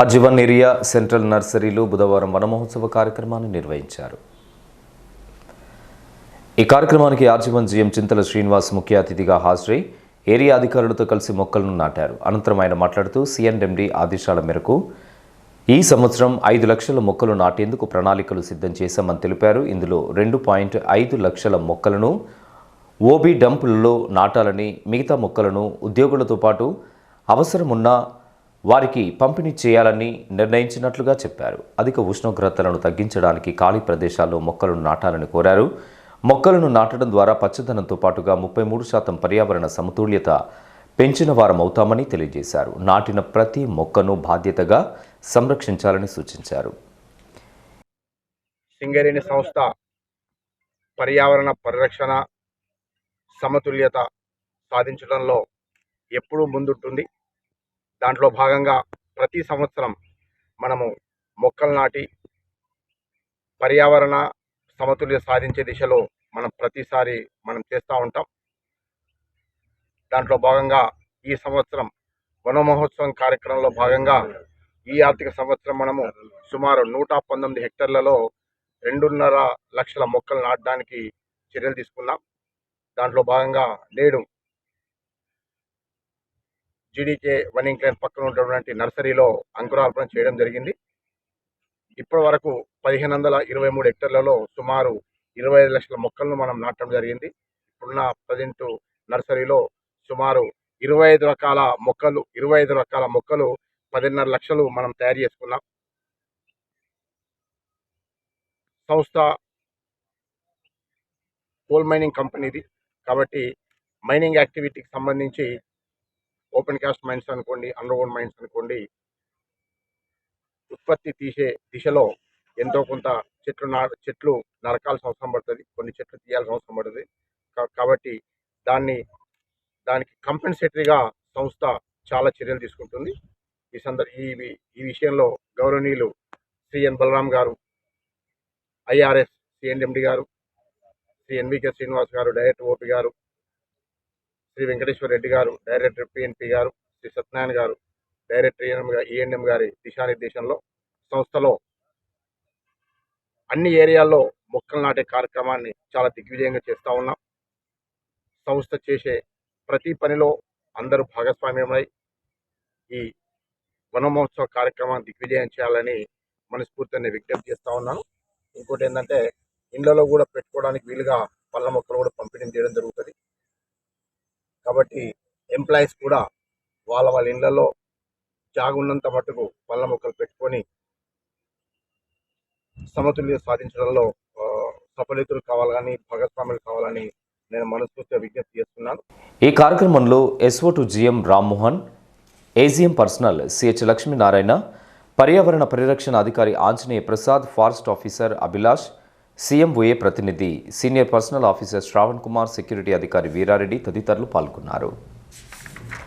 RG one area central నర్సరీలో బుధవారం వనమహోత్సవ కార్యక్రమాన్ని నిర్వహించారు. ఈ కార్యక్రమానికి ఆర్జీవన్ జీఎం చింతల శ్రీనివాస్ ముఖ్య అతిథిగా హాజరై ఏరియా అధికారులతో కలిసి మొక్కలను నాటారు. అనంతరం ఆయన మాట్లాడుతూ సిఎన్ఎండి ఆదేశాల మేరకు ఈ సంవత్సరం ఐదు లక్షల మొక్కలు నాటేందుకు ప్రణాళికలు సిద్ధం చేశామని తెలిపారు. ఇందులో రెండు పాయింట్ ఐదు లక్షల మొక్కలను ఓబీ డంపులలో నాటాలని మిగతా మొక్కలను ఉద్యోగులతో పాటు అవసరమున్న వారికి పంపిణీ చేయాలని నిర్ణయించినట్లుగా చెప్పారు. అధిక ఉష్ణోగ్రతలను తగ్గించడానికి ఖాళీ ప్రదేశాల్లో మొక్కలను నాటాలని కోరారు. మొక్కలను నాటడం ద్వారా పచ్చదనంతో పాటుగా ముప్పై మూడు శాతం పర్యావరణ సమతుల్యత పెంచిన వారం అవుతామని తెలియజేశారు. నాటిన ప్రతి మొక్కను బాధ్యతగా సంరక్షించాలని సూచించారు. సింగరేణి సంస్థ పర్యావరణ పరిరక్షణ సమతుల్యత సాధించడంలో ఎప్పుడూ ముందుంటుంది. దాంట్లో భాగంగా ప్రతి సంవత్సరం మనము మొక్కలు నాటి పర్యావరణ సమతుల్య సాధించే దిశలో మనం ప్రతిసారి మనం చేస్తూ ఉంటాం. దాంట్లో భాగంగా ఈ సంవత్సరం వన మహోత్సవం కార్యక్రమంలో భాగంగా ఈ ఆర్థిక సంవత్సరం మనము సుమారు నూట పంతొమ్మిది హెక్టర్లలో రెండున్నర లక్షల మొక్కలు నాటడానికి చర్యలు తీసుకున్నాం. దాంట్లో భాగంగా నేడు జీడీకే వన్ ఇంక్లైన్ పక్కన ఉన్నటువంటి నర్సరీలో అంకురార్పణ చేయడం జరిగింది. ఇప్పటి వరకు పదిహేను వందల ఇరవై మూడు హెక్టర్లలో సుమారు ఇరవై ఐదు లక్షల మొక్కలను మనం నాటడం జరిగింది. ఇప్పుడున్న ప్రజెంట్ నర్సరీలో సుమారు ఇరవై ఐదు రకాల మొక్కలు ఇరవై ఐదు రకాల మొక్కలు పదిన్నర లక్షలు మనం తయారు చేసుకున్నాం. సంస్థ కోల్ మైనింగ్ కంపెనీది కాబట్టి మైనింగ్ యాక్టివిటీకి సంబంధించి ఓపెన్ కాస్ట్ మైన్స్ అనుకోండి అండర్గ్రౌండ్ మైన్స్ అనుకోండి ఉత్పత్తి తీసే దిశలో ఎంతో కొంత చెట్లు నా చెట్లు నరకాల్సిన అవసరం పడుతుంది కొన్ని చెట్లు తీయాల్సిన అవసరం పడుతుంది. కా- కాబట్టి దాన్ని దానికి కంపెన్సేటరీగా సంస్థ చాలా చర్యలు తీసుకుంటుంది. ఈ సందర్ ఈ ఈ విషయంలో గౌరవనీయులు శ్రీ ఎన్ బలరాం గారు ఐఆర్ఎస్ సిఎన్ఎండి గారు శ్రీ ఎన్వికే శ్రీనివాస్ గారు డైరెక్టర్ ఓపి గారు శ్రీ వెంకటేశ్వర రెడ్డి గారు డైరెక్టర్ పిఎన్పి గారు శ్రీ సత్యనారాయణ గారు డైరెక్టర్ ఈఎన్ఎం గారి దిశానిర్దేశంలో సంస్థలో అన్ని ఏరియాల్లో మొక్కలు నాటే కార్యక్రమాన్ని చాలా దిగ్విజయంగా చేస్తూ ఉన్నాం. సంస్థ చేసే ప్రతి పనిలో అందరూ భాగస్వామ్యమై ఈ వన మహోత్సవ కార్యక్రమాన్ని దిగ్విజయం చేయాలని మనస్ఫూర్తిని విజ్ఞప్తి చేస్తూ ఉన్నాను. ఇంకోటి ఏంటంటే ఇండ్లలో కూడా పెట్టుకోవడానికి వీలుగా పళ్ళ మొక్కలు కూడా పంపిణీ చేయడం జరుగుతుంది. కాబట్టి ఎంప్లాయీస్ కూడా వాళ్ళ వాళ్ళ ఇళ్ళలో జాగున్నంత మటుకు పళ్ళ మొక్కలు పెట్టుకొని సమతుల్యత సాధించడంలో సఫలితులు కావాలని భాగస్వాములు కావాలని నేను మనస్ఫూర్తిగా విజ్ఞప్తి చేస్తున్నాను. ఈ కార్యక్రమంలో SO to GM Rammohan AGM personnel CH Lakshminarayana పర్యావరణ పరిరక్షణ అధికారి Anjaneya Prasad forest officer Abhilash CMOA ప్రతినిధి senior personnel officer Sravan Kumar security అధికారి వీరారెడ్డి తదితరులు పాల్గొన్నారు.